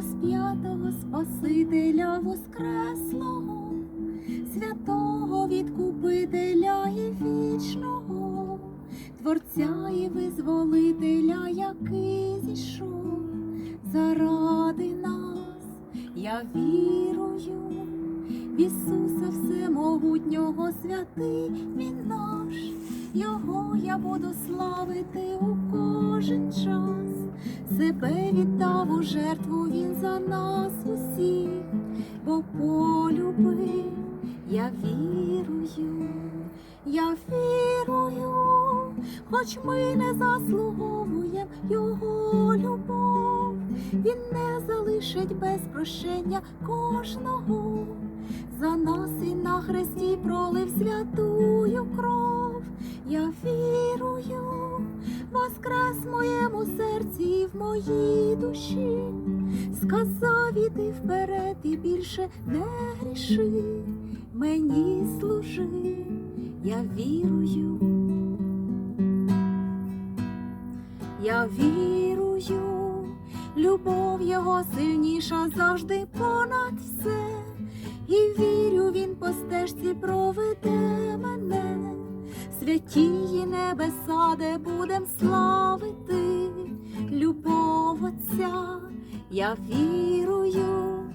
розп'ятого Спасителя Воскреслого, святого відкупителя і вічного, Творця і визволителя, який зійшов заради нас, я вірую. В Ісуса Всемогутнього святий Він наш, Його я буду славити у кожен час. Себе віддав у жертву Він за нас усіх, бо полюбив, я вірую, я вірую, хоч ми не заслуговуєм Його любов, Він не залишить без прощення кожного. За нас і на хресті пролив святую моїй душі. Сказав іди вперед і більше не гріши, мені служи, я вірую. Я вірую, любов його сильніша завжди понад все. І вірю, він по стежці проведе мене, святії небеса, де будем славити любов Отця. Я вірую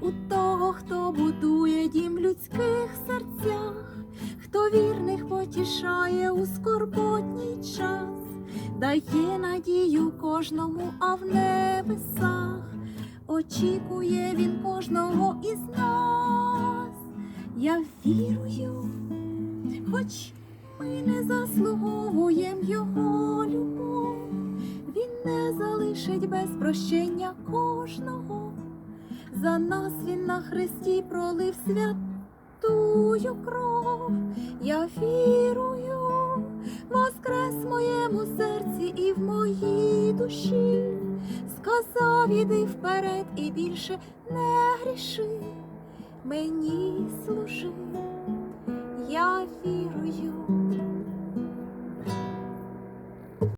у того, хто будує дім людських серцях, хто вірних потішає у скорботній час, дає надію кожному, а в небесах очікує він кожного із нас. Я вірую, хоч ми не заслуговуємо його любов, він не залишить без прощення кожного. За нас він на хресті пролив святую кров. Я вірую, воскрес в моєму серці і в моїй душі. Сказав іди вперед і більше не гріши, мені служи, я вірую.